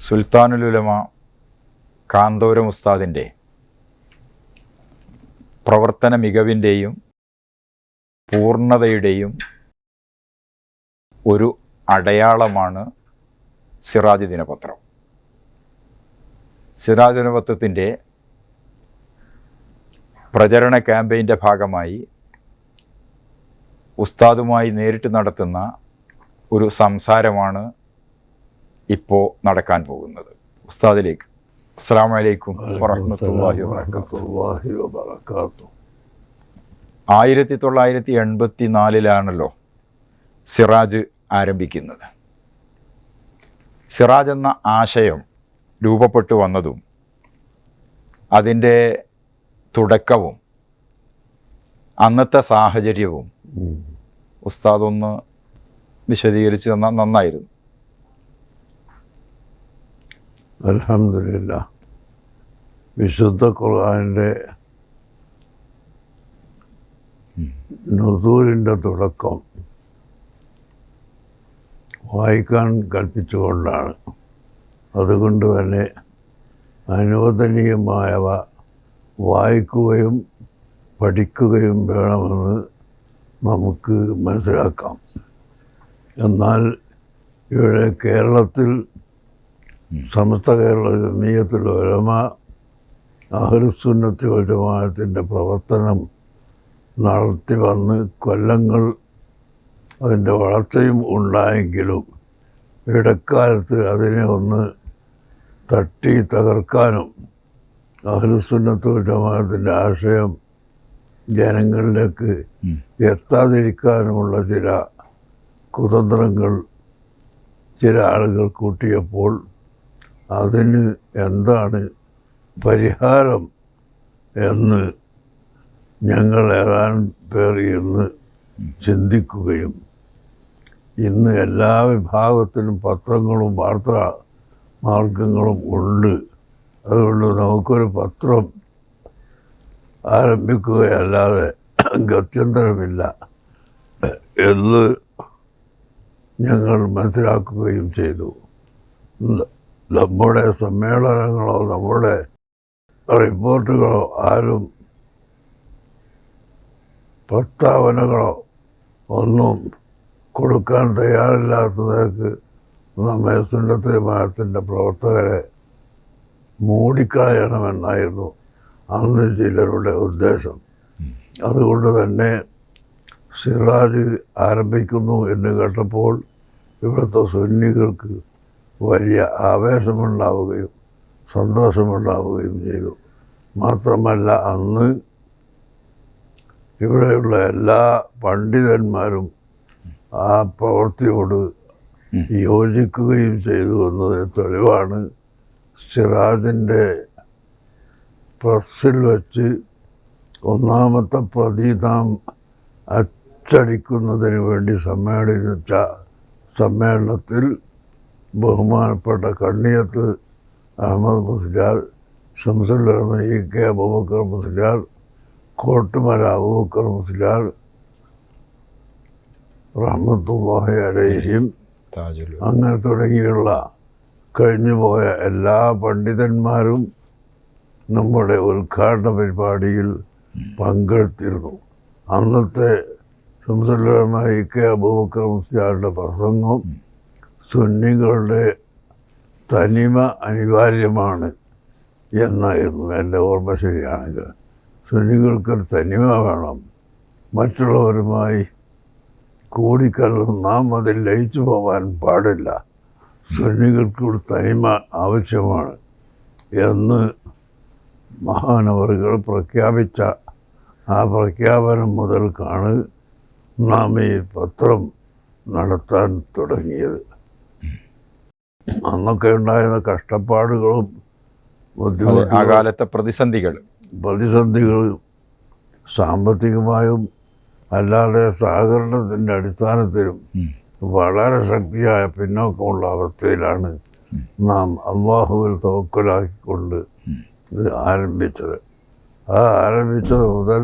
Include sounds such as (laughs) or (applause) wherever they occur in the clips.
സുൽത്താനുലുലമ കാന്തോരം ഉസ്താദിന്റെ പ്രവർത്തന മികവിന്റെയും പൂർണതയുടെയും ഒരു അടയാളമാണ് സിറാജ് ദിനപത്രം. സിറാജ് ദിനപത്രത്തിന്റെ പ്രചരണ ക്യാമ്പയിന്റെ ഭാഗമായി ഉസ്താദുമായി നേരിട്ട് നടത്തുന്ന ഒരു സംസാരമാണ് ഇപ്പോൾ നടക്കാൻ പോകുന്നത്. ഉസ്താദിലേക്ക്. അസ്സാം വലൈക്കും വറഹമത്തല്ലാഹി വാബർക്കാത്തു വറഹ്മത്തുള്ളാഹി വബറകാതുഹു. ആയിരത്തി തൊള്ളായിരത്തി എൺപത്തി നാലിലാണല്ലോ സിറാജ് ആരംഭിക്കുന്നത്. സിറാജ് എന്ന ആശയം രൂപപ്പെട്ടു വന്നതും അതിന്റെ തുടക്കവും അന്നത്തെ സാഹചര്യവും ഉസ്താദൊന്ന് ഉസ്താദ് ഒന്ന് വിശദീകരിച്ച് തന്നാൽ നന്നായിരുന്നു. അൽഹംദുലില്ലാ. വിശുദ്ധ ഖുർആാനിന്റെ നുസൂലിന്റെ തുടക്കം വായിക്കാൻ കൽപ്പിച്ചുകൊണ്ടാണ്. അതുകൊണ്ട് തന്നെ അനുവദനീയമായവ വായിക്കുകയും പഠിക്കുകയും വേണമെന്ന് നമുക്ക് മനസ്സിലാക്കാം. എന്നാൽ ഇവിടെ കേരളത്തിൽ സമസ്ത കേരള ജമീയത്തിൽ ഒരമ അഹ്ലുസുന്നത്തി ജമാഅത്തിന്റെ പ്രവർത്തനം നടത്തി വന്ന് കൊല്ലങ്ങൾ അതിന്റെ വളർച്ചയും ഉണ്ടായെങ്കിലും ഇടക്കാലത്ത് അതിനെ ഒന്ന് തട്ടി തകർക്കാനും അഹ്ലുസുന്നത്ത് ജമാഅത്തിന്റെ ആശയം ജനങ്ങളിലേക്ക്. എത്താതിരിക്കാനുമുള്ള ചില കുതന്ത്രങ്ങൾ ചില ആളുകൾ കൂട്ടിയപ്പോൾ അതിന് എന്താണ് പരിഹാരം എന്ന് ഞങ്ങൾ ഏതാനും പേർ ഇന്ന് ചിന്തിക്കുകയും ഇന്ന് എല്ലാ വിഭാഗത്തിനും പത്രങ്ങളും വാർത്താ മാർഗങ്ങളും ഉണ്ട്. അതുകൊണ്ട് നമുക്കൊരു പത്രം ആരംഭിക്കുകയല്ലാതെ ഗത്യന്തരമില്ല എന്ന് ഞങ്ങൾ മനസ്സിലാക്കുകയും ചെയ്തു. നമ്മുടെ സമ്മേളനങ്ങളോ നമ്മുടെ റിപ്പോർട്ടുകളോ ആരും പ്രസ്താവനകളോ ഒന്നും കൊടുക്കാൻ തയ്യാറില്ലാത്തതേക്ക് നമ്മെ സുന്നത്ത് ജമാഅത്തിന്റെ പ്രവർത്തകരെ മൂടിക്കളയണമെന്നായിരുന്നു അന്ന് ചിലരുടെ ഉദ്ദേശം. അതുകൊണ്ട് തന്നെ സിറാജ് ആരംഭിക്കുന്നു എന്ന് കേട്ടപ്പോൾ ഇവിടുത്തെ സുന്നികൾക്ക് വലിയ ആവേശമുണ്ടാവുകയും സന്തോഷമുണ്ടാവുകയും ചെയ്തു. മാത്രമല്ല അന്ന് ഇവിടെയുള്ള എല്ലാ പണ്ഡിതന്മാരും ആ പ്രവൃത്തിയോട് യോജിക്കുകയും ചെയ്തു എന്നത് തെളിവാണ്. സിറാജിന്റെ പ്രസ്സിൽ വച്ച് ഒന്നാമത്തെ പ്രതി നാം അച്ചടിക്കുന്നതിന് വേണ്ടി സമ്മേളിച്ച സമ്മേളനത്തിൽ ബഹുമാനപ്പെട്ട കണ്ണിയത്ത് അഹമ്മദ് മുസ്ലിയാർ ഷംസുല്ലമ ഇ കെ അബൂബക്കർ മുസ്ലിയാർ കോട്ടുമല അബൂബക്കർ മുസ്ലിയാർ റഹ്മത്തുല്ലാഹി അലൈഹിം. അങ്ങനെ തുടങ്ങിയുള്ള കഴിഞ്ഞുപോയ എല്ലാ പണ്ഡിതന്മാരും നമ്മുടെ ഉദ്ഘാടന പരിപാടിയിൽ പങ്കെടുത്തിരുന്നു. അന്നത്തെ സംസലമായ കെ അബൂബക്കർ മുസ്ലിയാരുടെ പ്രസംഗം സുന്നികളുടെ തനിമ അനിവാര്യമാണ് എന്നായിരുന്നു എന്റെ ഓർമ്മ ശരിയാണെങ്കിൽ. സുന്നികൾക്കൊരു തനിമ വേണം. മറ്റുള്ളവരുമായി കൂടിക്കലർന്ന് നാം അതിൽ ലയിച്ചു പോകാൻ പാടില്ല. സുന്നികൾക്കൊരു തനിമ ആവശ്യമാണ് എന്ന് മഹാനവറുകൾ പ്രഖ്യാപിച്ച ആ പ്രഖ്യാപനം മുതൽക്കാണ് നാം ഈ പത്രം നടത്താൻ തുടങ്ങിയത്. അന്നൊക്കെ ഉണ്ടായിരുന്ന കഷ്ടപ്പാടുകളും ആ കാലത്തെ പ്രതിസന്ധികൾ. പ്രതിസന്ധികൾ സാമ്പത്തികമായും അല്ലാതെ സഹകരണത്തിന്റെ അടിസ്ഥാനത്തിലും. വളരെ ശക്തിയായ പിന്നോക്കമുള്ള അവസ്ഥയിലാണ് നാം അള്ളാഹുവിൽ തോക്കലാക്കിക്കൊണ്ട് ഇത് ആരംഭിച്ചത്. ആ ആരംഭിച്ചത് മുതൽ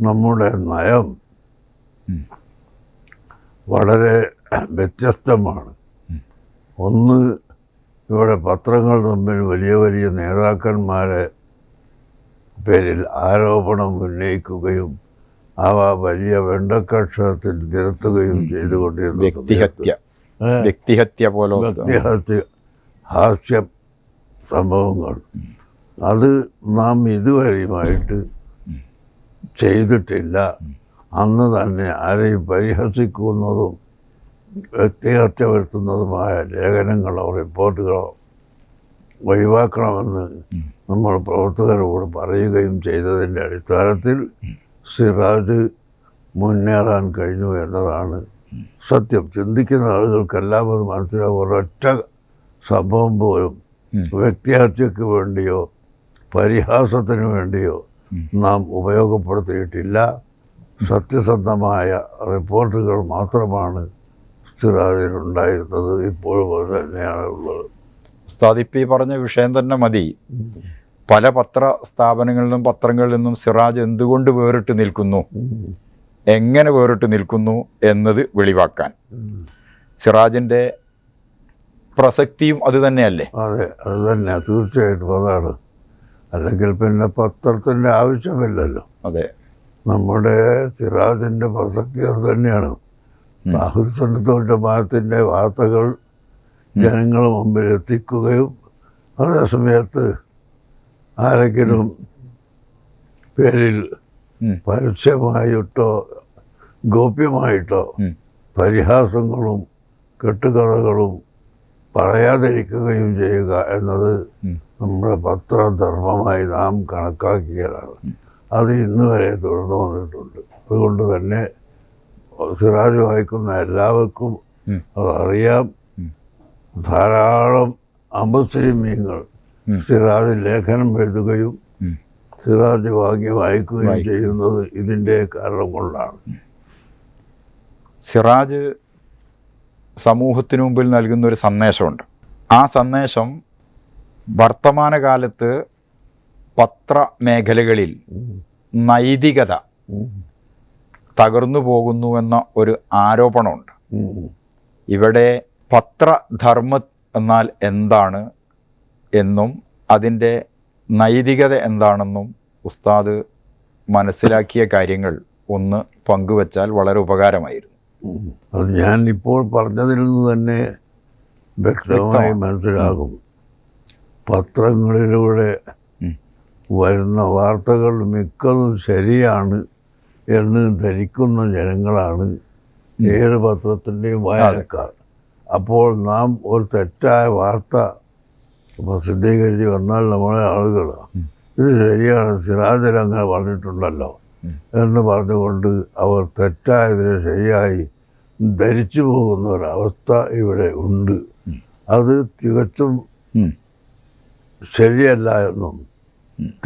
നമ്മുടെ നയം വളരെ വ്യത്യസ്തമാണ്. ഒന്ന് ഇവിടെ പത്രങ്ങൾ തമ്മിൽ വലിയ വലിയ നേതാക്കന്മാരെ പേരിൽ ആരോപണം ഉന്നയിക്കുകയും അവ വലിയ വെണ്ടക്കക്ഷരത്തിൽ നിരത്തുകയും ചെയ്തുകൊണ്ടിരുന്നു വ്യക്തിഹത്യ. വ്യക്തിഹത്യ പോലെ വ്യക്തിഹത്യ ഹാസ്യ സംഭവങ്ങൾ. അത് നാം ഇതുവരെയുമായിട്ട് ചെയ്തിട്ടില്ല. അന്ന് തന്നെ ആരെയും പരിഹസിക്കുന്നതും വ്യക്തിഹത്യ വരുത്തുന്നതുമായ ലേഖനങ്ങളോ റിപ്പോർട്ടുകളോ ഒഴിവാക്കണമെന്ന് നമ്മൾ പ്രവർത്തകരോട് പറയുകയും ചെയ്തതിന്റെ അടിസ്ഥാനത്തിൽ സിറാജ് മുന്നേറാൻ കഴിഞ്ഞു എന്നതാണ് സത്യം. ചിന്തിക്കുന്ന ആളുകൾക്കെല്ലാം അത് മനസ്സിലാവും. ഒരൊറ്റ സംഭവം പോലും. വ്യക്തിഹത്യക്ക് വേണ്ടിയോ പരിഹാസത്തിന് വേണ്ടിയോ. നാം ഉപയോഗപ്പെടുത്തിയിട്ടില്ല. സത്യസന്ധമായ റിപ്പോർട്ടുകൾ മാത്രമാണ് സിറാജിലുണ്ടായിരുന്നത് ഇപ്പോഴും അത് തന്നെയാണ് ഉള്ളത്. ഉസ്താദ് ഇപ്പം ഈ പറഞ്ഞ വിഷയം തന്നെ മതി. പല പത്ര സ്ഥാപനങ്ങളിലും പത്രങ്ങളിൽ നിന്നും സിറാജ് എന്തുകൊണ്ട് വേറിട്ട് നിൽക്കുന്നു? എങ്ങനെ വേറിട്ട് നിൽക്കുന്നു എന്നത് വെളിവാക്കാൻ. സിറാജിന്റെ പ്രസക്തിയും അത് തന്നെയല്ലേ? അതെ അത് തന്നെ തീർച്ചയായിട്ടും അതാണ്. അല്ലെങ്കിൽ പിന്നെ പത്രത്തിന്റെ ആവശ്യമില്ലല്ലോ. അതെ. നമ്മുടെ സിറാജിന്റെ പ്രസക്തി അത് തന്നെയാണ്. ഉം. ബാഹുസ്വന്തോൽ ജമാഅത്തിന്റെ വാർത്തകൾ ജനങ്ങൾ മുമ്പിൽ എത്തിക്കുകയും അതേ സമയത്ത് ആരെങ്കിലും പേരിൽ പരസ്യമായിട്ടോ ഗോപ്യമായിട്ടോ പരിഹാസങ്ങളും കെട്ടുകഥകളും പറയാതിരിക്കുകയും ചെയ്യുക എന്നത്. നമ്മുടെ പത്രധർമ്മമായി നാം കണക്കാക്കിയതാണ്. അത് ഇന്ന് വരെ തുടർന്നു വന്നിട്ടുണ്ട് അതുകൊണ്ട് തന്നെ സിറാജ് വായിക്കുന്ന എല്ലാവർക്കും. അതറിയാം. ധാരാളം അമുസ്ലിമീങ്ങൾ ഉം. സിറാജ് ലേഖനം എഴുതുകയും സിറാജ് വാങ്ങി വായിക്കുകയും വായിക്കും. ചെയ്യുന്നത് ഇതിന്റെ കാരണം കൊണ്ടാണ് സിറാജ് സമൂഹത്തിനു മുമ്പിൽ നൽകുന്ന ഒരു സന്ദേശമുണ്ട് ആ സന്ദേശം വർത്തമാനകാലത്ത് പത്രമേഖലകളിൽ നൈതികത തകർന്നു പോകുന്നുവെന്ന ഒരു ആരോപണമുണ്ട്. ഇവിടെ പത്രധർമ്മ എന്നാൽ എന്താണ് എന്നും അതിന്റെ നൈതികത എന്താണെന്നും ഉസ്താദ് മനസ്സിലാക്കിയ കാര്യങ്ങൾ ഒന്ന് പങ്കുവച്ചാൽ വളരെ ഉപകാരമായിരുന്നു. അത് ഞാൻ ഇപ്പോൾ പറഞ്ഞതിൽ നിന്ന് തന്നെ വ്യക്തമായി മനസ്സിലാകും. പത്രങ്ങളിലൂടെ വരുന്ന വാർത്തകൾ മിക്കതും ശരിയാണ്. എന്ന് ധരിക്കുന്ന ജനങ്ങളാണ് ഏത് പത്രത്തിന്റെയും വായനക്കാർ അപ്പോൾ നാം ഒരു തെറ്റായ വാർത്ത പ്രസിദ്ധീകരിച്ച് വന്നാൽ നമ്മളെ ആളുകൾ. ഇത് ശരിയാണ് സിറാജൻ അങ്ങനെ പറഞ്ഞിട്ടുണ്ടല്ലോ. എന്ന് പറഞ്ഞുകൊണ്ട് അവർ തെറ്റായതിനെ ശരിയായി ധരിച്ചു പോകുന്ന ഒരവസ്ഥ ഇവിടെ ഉണ്ട്. അത് തികച്ചും. ശരിയല്ല എന്നും.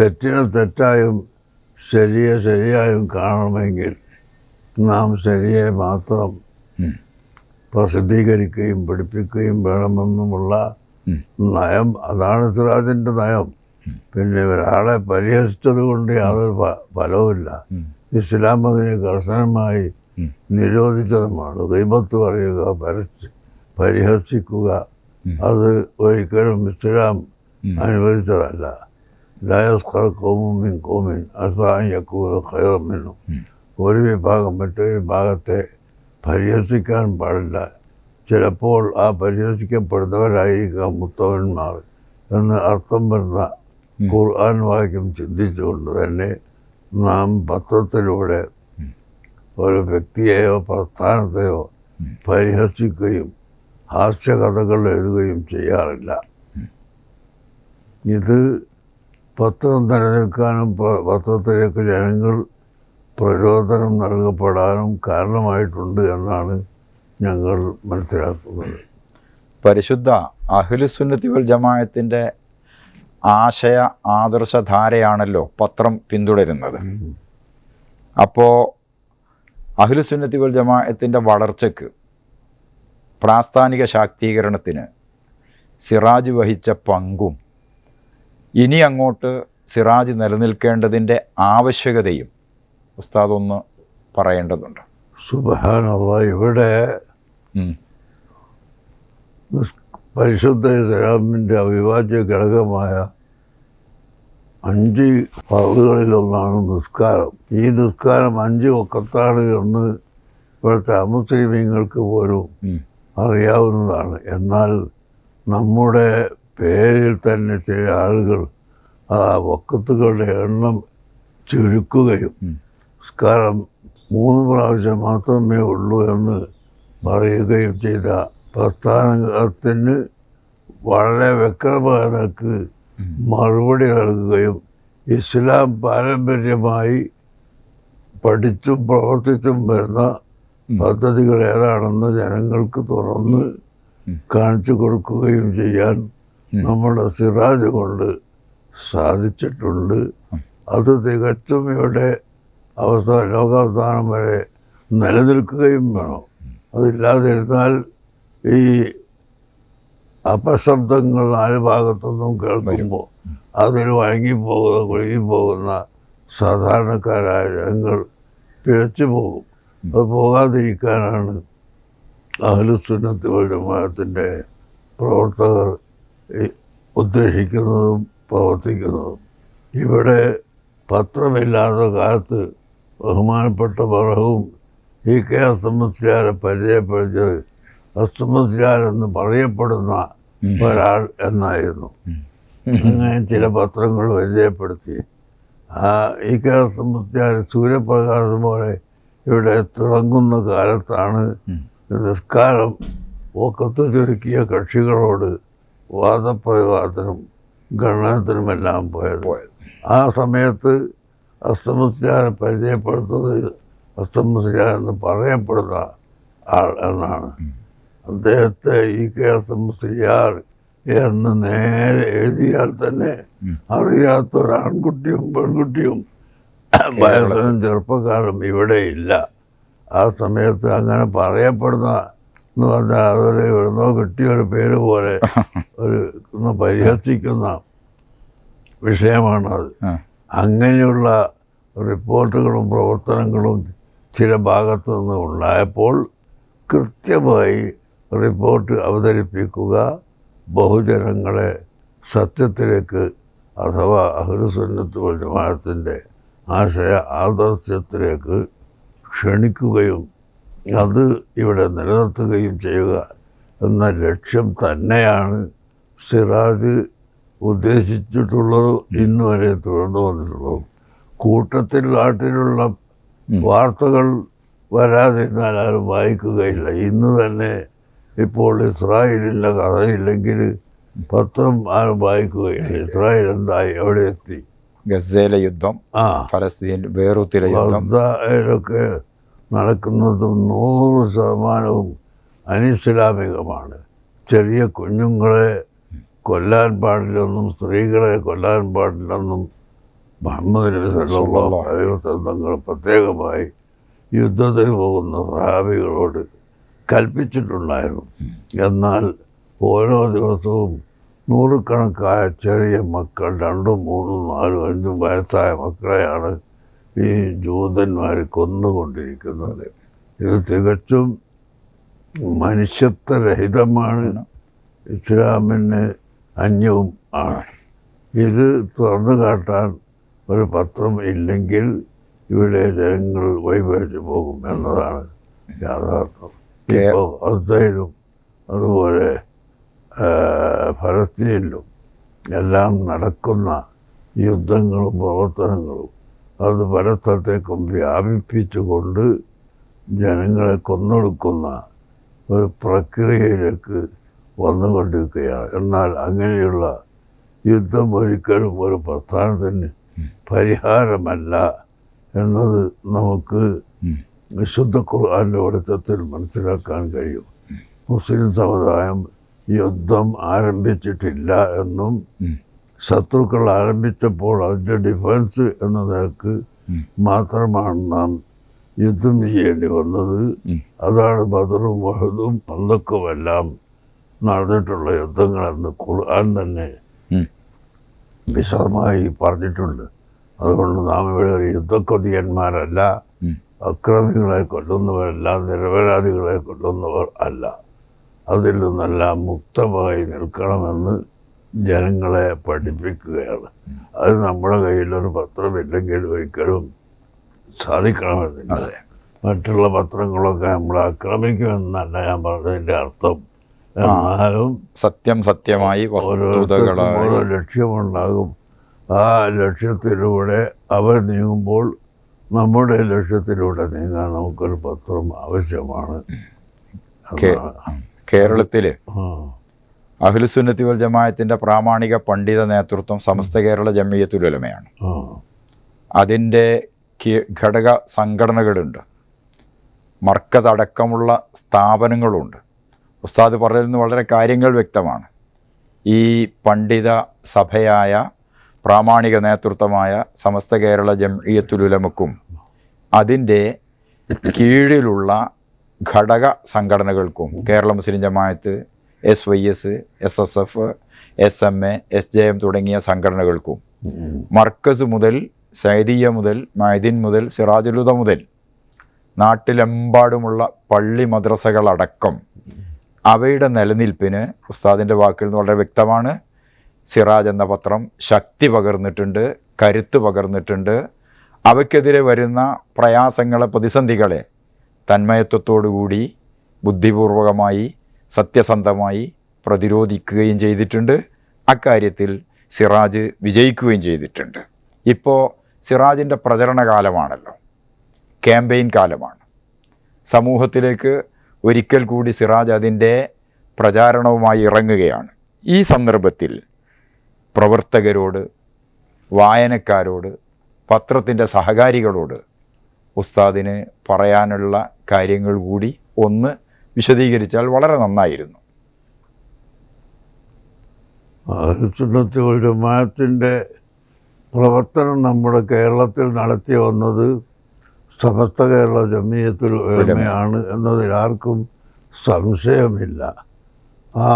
തെറ്റിനെ തെറ്റായും ശരിയെ ശരിയായും കാണണമെങ്കിൽ നാം ശരിയെ മാത്രം. പ്രസിദ്ധീകരിക്കുകയും പഠിപ്പിക്കുകയും വേണമെന്നുമുള്ള. നയം അതാണ് സിറാജിന്റെ നയം പിന്നെ ഒരാളെ പരിഹസിച്ചത് കൊണ്ട് യാതൊരു ഫലവുമില്ല. ഇസ്ലാം അതിനെ കർശനമായി നിരോധിച്ചതുമാണ് ദൈവത്ത് പറയുക പരസ്യ പരിഹസിക്കുക. അത് ഒരിക്കലും ഇസ്ലാം ഉം. അനുവദിച്ചതല്ല ലയസ്കർ കോമുമിൻ കോമിൻ അസായക്കൂല ഖൈറമിനും ഉം. ഒരു വിഭാഗം മറ്റൊരു വിഭാഗത്തെ പരിഹസിക്കാൻ പാടില്ല ചിലപ്പോൾ ആ പരിഹസിക്കപ്പെടുന്നവരായിരിക്കാം മുത്തവന്മാർ എന്ന് അർത്ഥം വരുന്ന ഖുർആൻ വാക്യം ചിന്തിച്ചുകൊണ്ട് തന്നെ നാം പത്രത്തിലൂടെ. ഒരു വ്യക്തിയെയോ പ്രസ്ഥാനത്തെയോ. പരിഹസിക്കുകയും ഹാസ്യകഥകൾ എഴുതുകയും ചെയ്യാറില്ല ഇത് പത്രം നിലനിൽക്കാനും പത്രത്തിലേക്ക് ജനങ്ങൾ പ്രചോദനം നൽകപ്പെടാനും കാരണമായിട്ടുണ്ട് എന്നാണ് ഞങ്ങൾ മനസ്സിലാക്കുന്നത്. പരിശുദ്ധ അഖിലുസുന്നത്തി വൽ ജമായത്തിന്റെ ആശയ ആദർശധാരയാണല്ലോ പത്രം പിന്തുടരുന്നത്. അപ്പോൾ അഖിലുസുന്നത്തി വൽ ജമായത്തിന്റെ വളർച്ചയ്ക്ക് പ്രാസ്ഥാനിക ശാക്തീകരണത്തിന് സിറാജ് വഹിച്ച പങ്കും ഇനി അങ്ങോട്ട് സിറാജ് നിലനിൽക്കേണ്ടതിന്റെ ആവശ്യകതയും ഉസ്താദ് ഒന്ന് പറയേണ്ടതുണ്ട് ഇവിടെ പരിശുദ്ധ ഇസ്ലാമിന്റെ അവിഭാജ്യ ഘടകമായ അഞ്ച് പവുകളിലൊന്നാണ് നിസ്കാരം. ഈ നിസ്കാരം അഞ്ച് ഒക്കത്താണ് എന്ന് ഇവിടുത്തെ അമുസ്ലിമീങ്ങൾക്ക് പോലും അറിയാവുന്നതാണ്. എന്നാൽ നമ്മുടെ പേരിൽ തന്നെ ചില ആളുകൾ ആ വക്കത്തുകളുടെ എണ്ണം ചുരുക്കുകയും കാരണം മൂന്ന് പ്രാവശ്യം മാത്രമേ ഉള്ളൂ എന്ന് പറയുകയും ചെയ്ത പ്രസ്ഥാനത്തിന് വളരെ വ്യക്തമായക്ക് മറുപടി നൽകുകയും ഇസ്ലാം പാരമ്പര്യമായി പഠിച്ചും പ്രവർത്തിച്ചും വരുന്ന. പദ്ധതികൾ ഏതാണെന്ന് ജനങ്ങൾക്ക് തുറന്ന് കാണിച്ചു കൊടുക്കുകയും ചെയ്യാൻ. നമ്മുടെ സിറാജ് കൊണ്ട് സാധിച്ചിട്ടുണ്ട്. അത് തികച്ചും ഇവിടെ അവസ്ഥ ലോകാവസാനം വരെ നിലനിൽക്കുകയും വേണം. അതില്ലാതിരുന്നാൽ ഈ അപശബ്ദങ്ങൾ നാല് ഭാഗത്തൊന്നും കേൾക്കുമ്പോൾ അതിൽ വഴങ്ങിപ്പോകുന്ന കുഴുകിപ്പോകുന്ന സാധാരണക്കാരായ ജനങ്ങൾ പിഴച്ചു പോകും. അത് പോകാതിരിക്കാനാണ് അഹലുസുന്നത്ത് ജമാഅത്തിന്റെ പ്രവർത്തകർ ഉദ്ദേശിക്കുന്നതും പ്രവർത്തിക്കുന്നതും. ഇവിടെ പത്രമില്ലാത്ത കാലത്ത് ബഹുമാനപ്പെട്ട ബറഹവും ഈ കെ അസ്തമസ്യാരെ പരിചയപ്പെടുത്തിയത്. അസ്തമസ്യാരെന്ന് പറയപ്പെടുന്ന ഒരാൾ എന്നായിരുന്നു. അങ്ങനെ ചില പത്രങ്ങൾ പരിചയപ്പെടുത്തി. ആ ഈ കേരള സൂര്യപ്രകാശം പോലെ ഇവിടെ തുടങ്ങുന്ന കാലത്താണ് നിസ്കാരം ഒക്കത്ത് ചുരുക്കിയ കക്ഷികളോട് വാദപ്രതിവാദത്തിനും ഗണനത്തിനുമെല്ലാം പോയത്. ആ സമയത്ത് അസ്തമസ്കാരം പരിചയപ്പെടുത്തുന്നത് അസ്തമസ്കാരം എന്ന് പറയപ്പെടുന്ന ആൾ എന്നാണ്. അദ്ദേഹത്തെ ഈ കെ അസ്തമസ്യാർ എന്ന് നേരെ എഴുതിയാൽ തന്നെ. അറിയാത്ത ഒരു ആൺകുട്ടിയും പെൺകുട്ടിയും വയസ്സനും ചെറുപ്പക്കാരും ഇവിടെ ഇല്ല. ആ സമയത്ത് അങ്ങനെ പറയപ്പെടുന്ന എന്ന് പറഞ്ഞാൽ അതൊരു എവിടുന്നോ കിട്ടിയ ഒരു പേര് പോലെ (laughs) ഒരു ഒന്ന് പരിഹസിക്കുന്ന വിഷയമാണത്. അങ്ങനെയുള്ള റിപ്പോർട്ടുകളും പ്രവർത്തനങ്ങളും ചില ഭാഗത്തു നിന്ന് ഉണ്ടായപ്പോൾ കൃത്യമായി റിപ്പോർട്ട് അവതരിപ്പിക്കുക ബഹുജനങ്ങളെ സത്യത്തിലേക്ക് അഥവാ അഹ്ലുസുന്നത്ത് വൽ ജമാഅത്തിന്റെ ആശയ ആദർശത്തിലേക്ക് ക്ഷണിക്കുകയും അത് ഇവിടെ നിലനിർത്തുകയും ചെയ്യുക എന്ന ലക്ഷ്യം തന്നെയാണ് സിറാജ് ഉദ്ദേശിച്ചിട്ടുള്ളത് ഇന്ന് വരെ തുടർന്നു വന്നിട്ടുള്ളതും. കൂട്ടത്തിൽ നാട്ടിലുള്ള. വാർത്തകൾ വരാതിരുന്നാൽ ആരും വായിക്കുകയില്ല. ഇന്ന് തന്നെ ഇപ്പോൾ ഇസ്രായേലിന്റെ കഥയില്ലെങ്കിൽ പത്രം ആരും വായിക്കുകയില്ല. ഇസ്രായേൽ എന്തായി? എവിടെ എത്തി? ഗസയിലെ യുദ്ധം ആ. ഫലസ്തീൻ ബേറൂത്തിലെ യുദ്ധം. നടക്കുന്നതും നൂറ് ശതമാനവും അനിസ്ലാമികമാണ്. ചെറിയ കുഞ്ഞുങ്ങളെ കൊല്ലാൻ പാടില്ലെന്നും സ്ത്രീകളെ കൊല്ലാൻ പാടില്ലെന്നും മുഹമ്മദ് നബി സല്ലല്ലാഹു അലൈഹി പ്രത്യേകമായി യുദ്ധത്തിന് പോകുന്ന സഹാബികളോട് കൽപ്പിച്ചിട്ടുണ്ടായിരുന്നു. എന്നാൽ ഓരോ ദിവസവും നൂറുകണക്കായ ചെറിയ മക്കൾ രണ്ടും മൂന്നും നാലും അഞ്ചും വയസ്സായ മക്കളെയാണ് ഈ ജൂതന്മാർ കൊന്നുകൊണ്ടിരിക്കുന്നത്. ഇത് തികച്ചും മനുഷ്യത്വരഹിതമാണ്. ഇസ്ലാമിന് അന്യവും ആണ്. ഇത് തുറന്നു കാട്ടാൻ ഒരു പത്രം ഇല്ലെങ്കിൽ ഇവിടെ ജനങ്ങൾ വഴിപഴിച്ചു പോകും എന്നതാണ് യാഥാർത്ഥ്യം. ഇപ്പോൾ അവസ്ഥയിലും അതുപോലെ ഫലസ്തീനിലും എല്ലാം നടക്കുന്ന യുദ്ധങ്ങളും പ്രവർത്തനങ്ങളും അത് പല സ്ഥലത്തേക്കും വ്യാപിപ്പിച്ചുകൊണ്ട് ജനങ്ങളെ കൊന്നൊടുക്കുന്ന ഒരു പ്രക്രിയയിലേക്ക് വന്നുകൊണ്ടിരിക്കുകയാണ്. എന്നാൽ അങ്ങനെയുള്ള യുദ്ധം ഒരിക്കലും ഒരു പ്രസ്ഥാനത്തിന് പരിഹാരമല്ല എന്നത് നമുക്ക് വിശുദ്ധ ഖുർആാന്റെ വെളിച്ചത്തിൽ മനസ്സിലാക്കാൻ കഴിയും. മുസ്ലിം സമുദായം യുദ്ധം ആരംഭിച്ചിട്ടില്ല എന്നും. ശത്രുക്കൾ ആരംഭിച്ചപ്പോൾ അതിന്റെ ഡിഫൻസ് എന്ന നിലയ്ക്ക് മാത്രമാണ് നാം യുദ്ധം ചെയ്യേണ്ടി വന്നത്. അതാണ് ബദറും മഹദും പന്തക്കുമെല്ലാം നടന്നിട്ടുള്ള യുദ്ധങ്ങളെന്ന് ഖുർആൻ തന്നെ. വിശദമായി പറഞ്ഞിട്ടുണ്ട്. അതുകൊണ്ട് നാം ഇവിടെ ഒരു യുദ്ധക്കൊതിയന്മാരല്ല. അക്രമികളെ കൊല്ലുന്നവരല്ല നിരപരാധികളെ കൊല്ലുന്നവർ അല്ല. അതിൽ നിന്നെല്ലാം മുക്തമായി നിൽക്കണമെന്ന് ജനങ്ങളെ പഠിപ്പിക്കുകയാണ്. അത് നമ്മുടെ കയ്യിലൊരു പത്രമില്ലെങ്കിൽ ഒരിക്കലും സാധിക്കണമെന്നില്ല. മറ്റുള്ള പത്രങ്ങളൊക്കെ നമ്മൾ ആക്രമിക്കുമെന്നല്ല ഞാൻ പറഞ്ഞതിന്റെ അർത്ഥം. എന്നാലും സത്യം സത്യമായി ഓരോ ലക്ഷ്യമുണ്ടാകും. ആ ലക്ഷ്യത്തിലൂടെ അവർ നീങ്ങുമ്പോൾ നമ്മുടെ ലക്ഷ്യത്തിലൂടെ നീങ്ങാൻ നമുക്കൊരു പത്രം ആവശ്യമാണ്. കേരളത്തിൽ ആ. അഖിലുസുന്നത്തി വൽ ജമായത്തിന്റെ പ്രാമാണിക പണ്ഡിത നേതൃത്വം സമസ്ത കേരള ജമീയത്തുലമയാണ്. അതിന്റെ ഘടക സംഘടനകളുണ്ട് മർക്കസ് അടക്കമുള്ള സ്ഥാപനങ്ങളുണ്ട് ഉസ്താദ് പറഞ്ഞിരുന്ന വളരെ കാര്യങ്ങൾ വ്യക്തമാണ് ഈ പണ്ഡിത സഭയായ പ്രാമാണിക നേതൃത്വമായ സമസ്ത കേരള ജംഇയത്തുലുലമക്കും അതിന്റെ കീഴിലുള്ള ഘടക സംഘടനകൾക്കും Kerala Muslim Jamaath S Y S S S F S M A S J M തുടങ്ങിയ സംഘടനകൾക്കും മർക്കസ് മുതൽ സൈദിയ മുതൽ മൈദിൻ മുതൽ സിറാജുലുദ മുതൽ നാട്ടിലെമ്പാടുമുള്ള പള്ളി മദ്രസകളടക്കം അവയുടെ നിലനിൽപ്പിന് ഉസ്താദിന്റെ വാക്കിൽ നിന്ന് വളരെ വ്യക്തമാണ്. സിറാജ് എന്ന പത്രം ശക്തി പകർന്നിട്ടുണ്ട് കരുത്ത് പകർന്നിട്ടുണ്ട്. അവയ്ക്കെതിരെ വരുന്ന പ്രയാസങ്ങളെ പ്രതിസന്ധികളെ തന്മയത്വത്തോടുകൂടി ബുദ്ധിപൂർവകമായി സത്യസന്ധമായി പ്രതിരോധിക്കുകയും ചെയ്തിട്ടുണ്ട്. അക്കാര്യത്തിൽ സിറാജ് വിജയിക്കുകയും ചെയ്തിട്ടുണ്ട്. ഇപ്പോൾ സിറാജിന്റെ പ്രചരണ കാലമാണല്ലോ ക്യാമ്പയിൻ കാലമാണ്. സമൂഹത്തിലേക്ക് ഒരിക്കൽ കൂടി സിറാജ് അതിന്റെ പ്രചാരണവുമായി ഇറങ്ങുകയാണ്. ഈ സന്ദർഭത്തിൽ പ്രവർത്തകരോട് വായനക്കാരോട് പത്രത്തിന്റെ സഹകാരികളോട് ഉസ്താദിന് പറയാനുള്ള കാര്യങ്ങൾ കൂടി ഒന്ന് വിശദീകരിച്ചാൽ വളരെ നന്നായിരുന്നു. വൽ ജമാഅത്തിന്റെ പ്രവർത്തനം നമ്മുടെ കേരളത്തിൽ നടത്തി വന്നത് സമസ്ത കേരള ജമീയത്തിൽ ഉലമയാണ്. എന്നതിൽ ആർക്കും സംശയമില്ല. ആ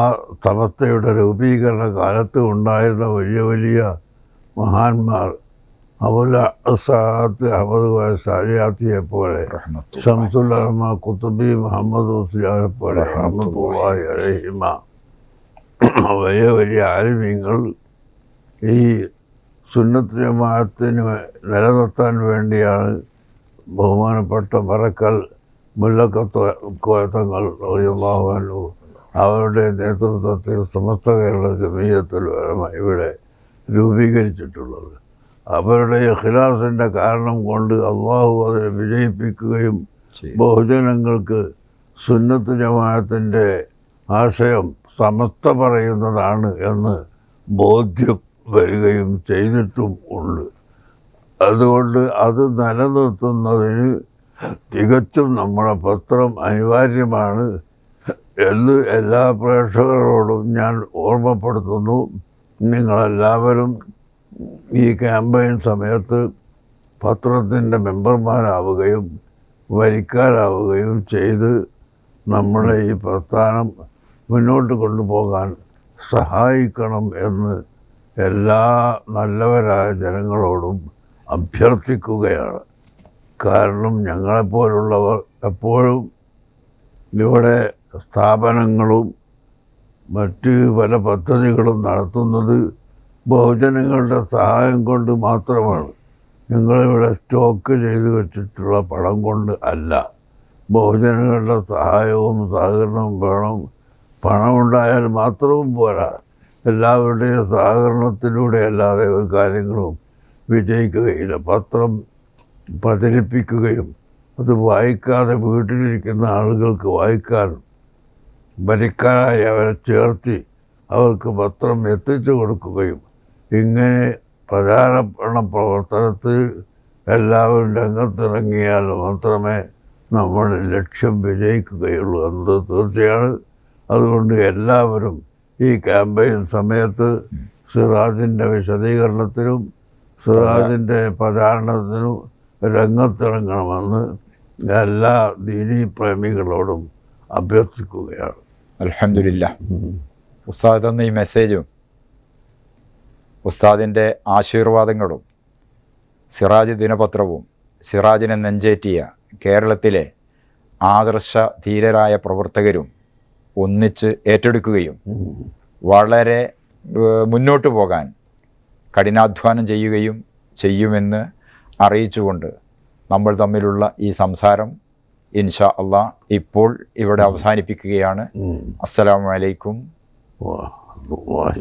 സമസ്തയുടെ രൂപീകരണ കാലത്ത് ഉണ്ടായിരുന്ന വലിയ വലിയ മഹാന്മാർ അബുല അസാദ് അഹമ്മദ് സാരിയാത്തിയെ പോലെ ഷംസുൽ അഹമ്മ കുത്തുബി മുഹമ്മദ് പോലെ അലൈഹിമ. വലിയ വലിയ ആലിമ്യങ്ങൾ ഈ സുന്നത്ത് ജമാഅത്തിന് നിലനിർത്താൻ വേണ്ടിയാണ് ബഹുമാനപ്പെട്ട മറക്കൽ മുല്ലക്കത്തോത്തങ്ങൾ റളിയല്ലാഹു അവരുടെ നേതൃത്വത്തിൽ സമസ്ത കേരള ജമീയത്തിൽ ഇവിടെ രൂപീകരിച്ചിട്ടുള്ളത്. അവരുടെ ഇഖ്ലാസിന്റെ കാരണം കൊണ്ട് അള്ളാഹു അതിനെ വിജയിപ്പിക്കുകയും ബഹുജനങ്ങൾക്ക് സുന്നത്ത് ജമാഅത്തിന്റെ ആശയം സമസ്ത പറയുന്നതാണ് എന്ന് ബോധ്യം വരികയും ചെയ്തിട്ടും ഉണ്ട്. അതുകൊണ്ട് അത് നിലനിർത്തുന്നതിന് തികച്ചും നമ്മുടെ പത്രം അനിവാര്യമാണ് എന്ന് എല്ലാ പ്രേക്ഷകരോടും ഞാൻ ഓർമ്മപ്പെടുത്തുന്നു. നിങ്ങളെല്ലാവരും ഈ ക്യാമ്പയിൻ സമയത്ത് പത്രത്തിന്റെ മെമ്പർമാരാവുകയും വരിക്കാരാവുകയും ചെയ്ത് നമ്മുടെ ഈ പ്രസ്ഥാനം മുന്നോട്ട് കൊണ്ടുപോകാൻ സഹായിക്കണം എന്ന് എല്ലാ നല്ലവരായ ജനങ്ങളോടും അഭ്യർത്ഥിക്കുകയാണ്. കാരണം ഞങ്ങളെപ്പോലുള്ളവർ എപ്പോഴും ഇവിടെ സ്ഥാപനങ്ങളും മറ്റ് പല പദ്ധതികളും നടത്തുന്നത് ബഹുജനങ്ങളുടെ സഹായം കൊണ്ട് മാത്രമാണ്. ഞങ്ങളിവിടെ സ്റ്റോക്ക് ചെയ്ത് വെച്ചിട്ടുള്ള പണം കൊണ്ട് അല്ല. ബഹുജനങ്ങളുടെ സഹായവും സഹകരണവും വേണം. പണമുണ്ടായാൽ മാത്രവും പോരാ. എല്ലാവരുടെയും സഹകരണത്തിലൂടെ അല്ലാതെ ഒരു കാര്യങ്ങളും വിജയിക്കുകയില്ല. പത്രം പ്രചരിപ്പിക്കുകയും അത് വായിക്കാതെ വീട്ടിലിരിക്കുന്ന ആളുകൾക്ക് വായിക്കാനും ഭരിക്കാനായി അവരെ ചേർത്തി അവർക്ക് പത്രം എത്തിച്ചു കൊടുക്കുകയും ഇങ്ങനെ പ്രചാരണ പ്രവർത്തനത്തിൽ എല്ലാവരും രംഗത്തിറങ്ങിയാൽ മാത്രമേ നമ്മുടെ ലക്ഷ്യം വിജയിക്കുകയുള്ളൂ എന്നത് തീർച്ചയാണ്. അതുകൊണ്ട് എല്ലാവരും ഈ ക്യാമ്പയിൻ സമയത്ത് സിറാജിന്റെ വിശദീകരണത്തിനും സിറാജിന്റെ പ്രചാരണത്തിനും രംഗത്തിറങ്ങണമെന്ന് എല്ലാ ദീനി പ്രേമികളോടും അഭ്യർത്ഥിക്കുകയാണ്. അലഹമില്ല ഉസ്താദ് തന്ന ഈ മെസ്സേജും ഉസ്താദിന്റെ ആശീർവാദങ്ങളും സിറാജ് ദിനപത്രവും സിറാജിനെ നെഞ്ചേറ്റിയ കേരളത്തിലെ ആദർശ ധീരരായ പ്രവർത്തകരും ഒന്നിച്ച് ഏറ്റെടുക്കുകയും വളരെ മുന്നോട്ട് പോകാൻ കഠിനാധ്വാനം ചെയ്യുകയും ചെയ്യുമെന്ന് അറിയിച്ചുകൊണ്ട് നമ്മൾ തമ്മിലുള്ള ഈ സംസാരം ഇൻഷാ അള്ളാ ഇപ്പോൾ ഇവിടെ അവസാനിപ്പിക്കുകയാണ് അസ്സലാമു അലൈക്കും വാഹി